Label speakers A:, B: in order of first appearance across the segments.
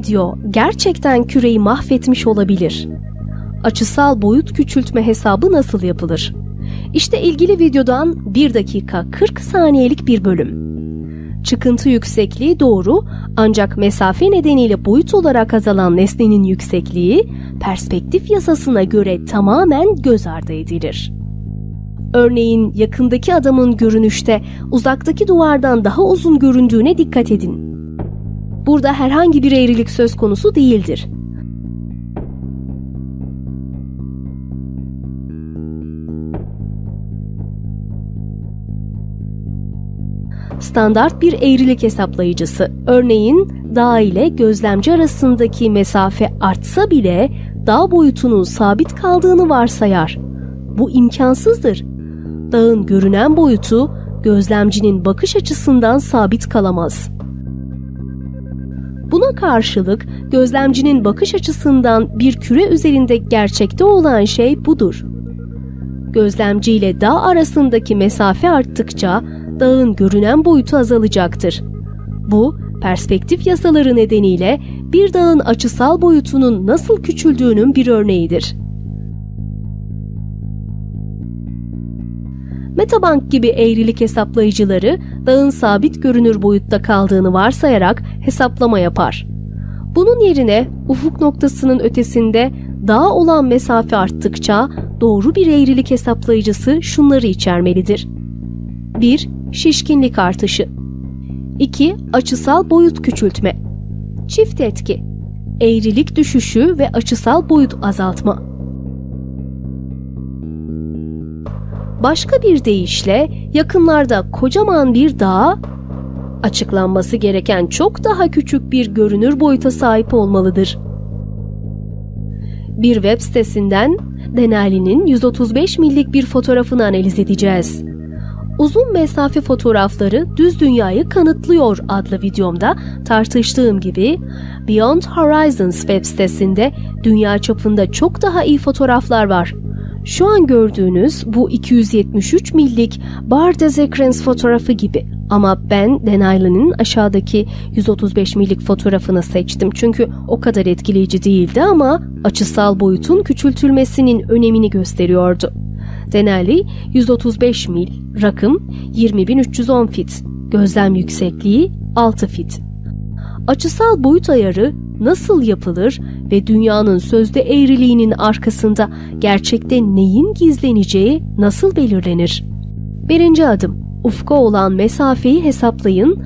A: video gerçekten küreyi mahvetmiş olabilir. Açısal boyut küçültme hesabı nasıl yapılır? İşte ilgili videodan 1 dakika 40 saniyelik bir bölüm. Çıkıntı yüksekliği doğru ancak mesafe nedeniyle boyut olarak azalan nesnenin yüksekliği perspektif yasasına göre tamamen göz ardı edilir. Örneğin yakındaki adamın görünüşte uzaktaki duvardan daha uzun göründüğüne dikkat edin. Burada herhangi bir eğrilik söz konusu değildir. Standart bir eğrilik hesaplayıcısı. Örneğin dağ ile gözlemci arasındaki mesafe artsa bile dağ boyutunun sabit kaldığını varsayar. Bu imkansızdır. Dağın görünen boyutu gözlemcinin bakış açısından sabit kalamaz. Buna karşılık gözlemcinin bakış açısından bir küre üzerinde gerçekte olan şey budur. Gözlemci ile dağ arasındaki mesafe arttıkça dağın görünen boyutu azalacaktır. Bu, perspektif yasaları nedeniyle bir dağın açısal boyutunun nasıl küçüldüğünün bir örneğidir. Metabank gibi eğrilik hesaplayıcıları dağın sabit görünür boyutta kaldığını varsayarak hesaplama yapar. Bunun yerine ufuk noktasının ötesinde dağ olan mesafe arttıkça doğru bir eğrilik hesaplayıcısı şunları içermelidir. 1. Şişkinlik artışı 2. Açısal boyut küçültme Çift etki Eğrilik düşüşü ve açısal boyut azaltma Başka bir deyişle yakınlarda kocaman bir dağ açıklanması gereken çok daha küçük bir görünür boyuta sahip olmalıdır. Bir web sitesinden Denali'nin 135 millik bir fotoğrafını analiz edeceğiz. Uzun mesafe fotoğrafları düz dünyayı kanıtlıyor adlı videomda tartıştığım gibi Beyond Horizons web sitesinde dünya çapında çok daha iyi fotoğraflar var. Şu an gördüğünüz bu 273 millik Bar Desekrens fotoğrafı gibi. Ama ben Denaylı'nın aşağıdaki 135 millik fotoğrafını seçtim. Çünkü o kadar etkileyici değildi ama açısal boyutun küçültülmesinin önemini gösteriyordu. Denali 135 mil, rakım 20.310 fit, gözlem yüksekliği 6 fit. Açısal boyut ayarı nasıl yapılır ve dünyanın sözde eğriliğinin arkasında gerçekte neyin gizleneceği nasıl belirlenir? Birinci adım, ufka olan mesafeyi hesaplayın.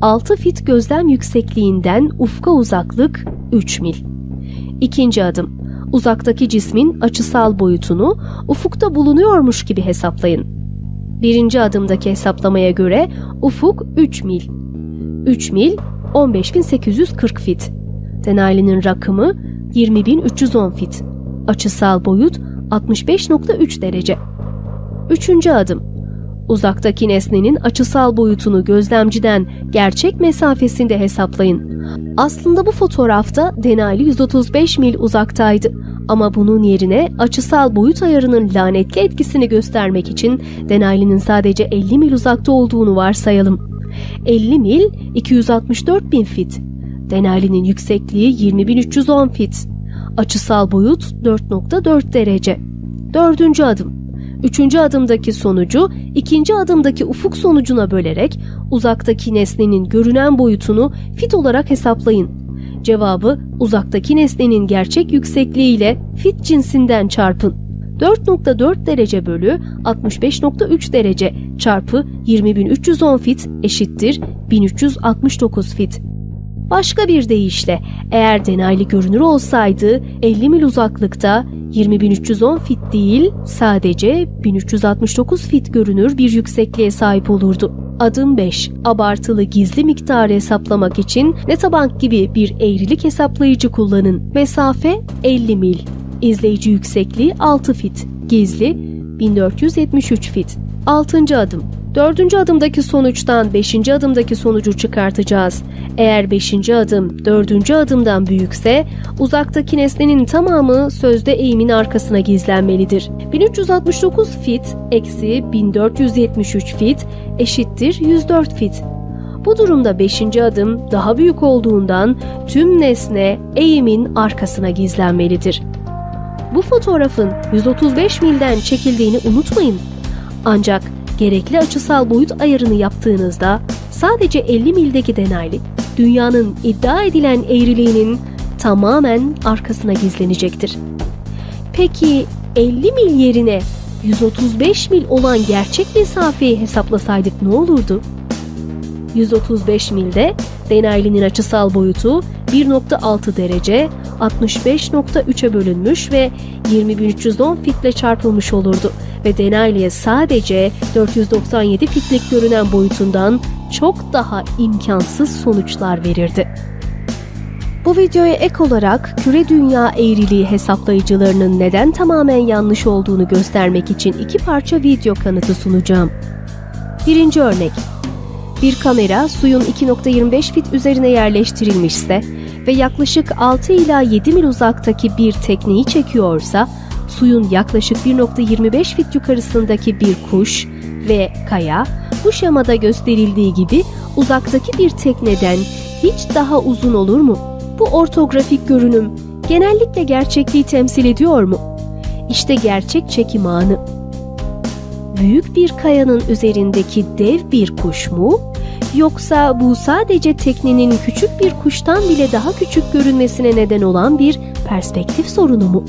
A: 6 fit gözlem yüksekliğinden ufka uzaklık 3 mil. İkinci adım, uzaktaki cismin açısal boyutunu ufukta bulunuyormuş gibi hesaplayın. Birinci adımdaki hesaplamaya göre ufuk 3 mil. 3 mil 15.840 fit. Denali'nin rakamı 20.310 fit. Açısal boyut 65.3 derece. Üçüncü adım. Uzaktaki nesnenin açısal boyutunu gözlemciden gerçek mesafesinde hesaplayın. Aslında bu fotoğrafta Denali 135 mil uzaktaydı. Ama bunun yerine açısal boyut ayarının lanetli etkisini göstermek için Denali'nin sadece 50 mil uzakta olduğunu varsayalım. 50 mil 264 bin fit. Denali'nin yüksekliği 20.310 fit. Açısal boyut 4.4 derece. Dördüncü adım. Üçüncü adımdaki sonucu ikinci adımdaki ufuk sonucuna bölerek uzaktaki nesnenin görünen boyutunu fit olarak hesaplayın. Cevabı uzaktaki nesnenin gerçek yüksekliği ile fit cinsinden çarpın. 4.4 derece bölü 65.3 derece çarpı 20.310 fit eşittir 1369 fit. Başka bir deyişle eğer denaylı görünür olsaydı 50 mil uzaklıkta 20.310 fit değil sadece 1369 fit görünür bir yüksekliğe sahip olurdu. Adım 5. Abartılı gizli miktarı hesaplamak için Netabank gibi bir eğrilik hesaplayıcı kullanın. Mesafe 50 mil. İzleyici yüksekliği 6 fit. Gizli 1473 fit. 6. adım. 4. adımdaki sonuçtan 5. adımdaki sonucu çıkartacağız. Eğer 5. adım 4. adımdan büyükse uzaktaki nesnenin tamamı sözde eğimin arkasına gizlenmelidir. 1369 fit eksi 1473 fit eşittir 104 fit. Bu durumda 5. adım daha büyük olduğundan tüm nesne eğimin arkasına gizlenmelidir. Bu fotoğrafın 135 milden çekildiğini unutmayın. Ancak gerekli açısal boyut ayarını yaptığınızda sadece 50 mildeki denaylı dünyanın iddia edilen eğriliğinin tamamen arkasına gizlenecektir. Peki 50 mil yerine 135 mil olan gerçek mesafeyi hesaplasaydık ne olurdu? 135 milde Denayli'nin açısal boyutu 1.6 derece 65.3'e bölünmüş ve 20.310 fitle çarpılmış olurdu ve Denayli'ye sadece 497 fitlik görünen boyutundan çok daha imkansız sonuçlar verirdi. Bu videoya ek olarak küre dünya eğriliği hesaplayıcılarının neden tamamen yanlış olduğunu göstermek için iki parça video kanıtı sunacağım. Birinci örnek. Bir kamera suyun 2.25 fit üzerine yerleştirilmişse ve yaklaşık 6 ila 7 mil uzaktaki bir tekneyi çekiyorsa, suyun yaklaşık 1.25 fit yukarısındaki bir kuş ve kaya bu şemada gösterildiği gibi uzaktaki bir tekneden hiç daha uzun olur mu? Bu ortografik görünüm genellikle gerçekliği temsil ediyor mu? İşte gerçek çekim anı. Büyük bir kayanın üzerindeki dev bir kuş mu? Yoksa bu sadece teknenin küçük bir kuştan bile daha küçük görünmesine neden olan bir perspektif sorunu mu?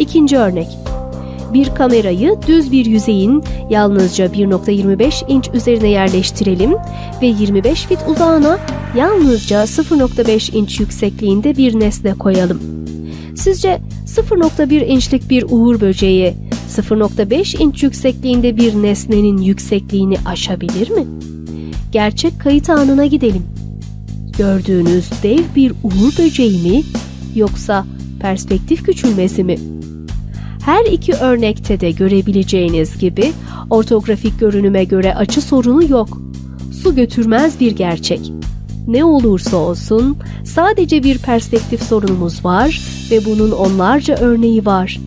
A: İkinci örnek. Bir kamerayı düz bir yüzeyin yalnızca 1.25 inç üzerine yerleştirelim ve 25 fit uzağına yalnızca 0.5 inç yüksekliğinde bir nesne koyalım. Sizce 0.1 inçlik bir uğur böceği 0.5 inç yüksekliğinde bir nesnenin yüksekliğini aşabilir mi? Gerçek kayıt anına gidelim. Gördüğünüz dev bir uğur böceği mi yoksa perspektif küçülmesi mi? Her iki örnekte de görebileceğiniz gibi ortografik görünüme göre açı sorunu yok. Su götürmez bir gerçek. Ne olursa olsun sadece bir perspektif sorunumuz var ve bunun onlarca örneği var.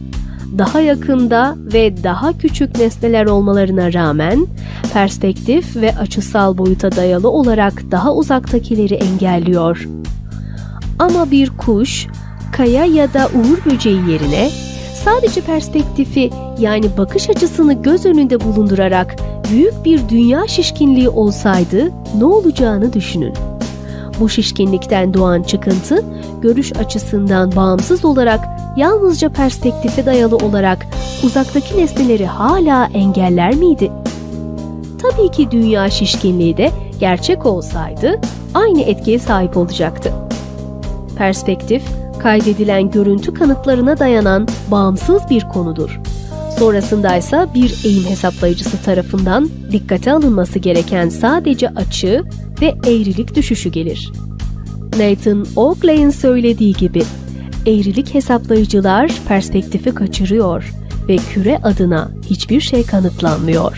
A: Daha yakında ve daha küçük nesneler olmalarına rağmen perspektif ve açısal boyuta dayalı olarak daha uzaktakileri engelliyor. Ama bir kuş, kaya ya da uğur böceği yerine sadece perspektifi yani bakış açısını göz önünde bulundurarak büyük bir dünya şişkinliği olsaydı ne olacağını düşünün. Bu şişkinlikten doğan çıkıntı görüş açısından bağımsız olarak yalnızca perspektife dayalı olarak uzaktaki nesneleri hala engeller miydi? Tabii ki dünya şişkinliği de gerçek olsaydı aynı etkiye sahip olacaktı. Perspektif, kaydedilen görüntü kanıtlarına dayanan bağımsız bir konudur. Sonrasındaysa bir eğim hesaplayıcısı tarafından dikkate alınması gereken sadece açı ve eğrilik düşüşü gelir. Nathan Oakley'in söylediği gibi eğrilik hesaplayıcılar perspektifi kaçırıyor ve küre adına hiçbir şey kanıtlanmıyor.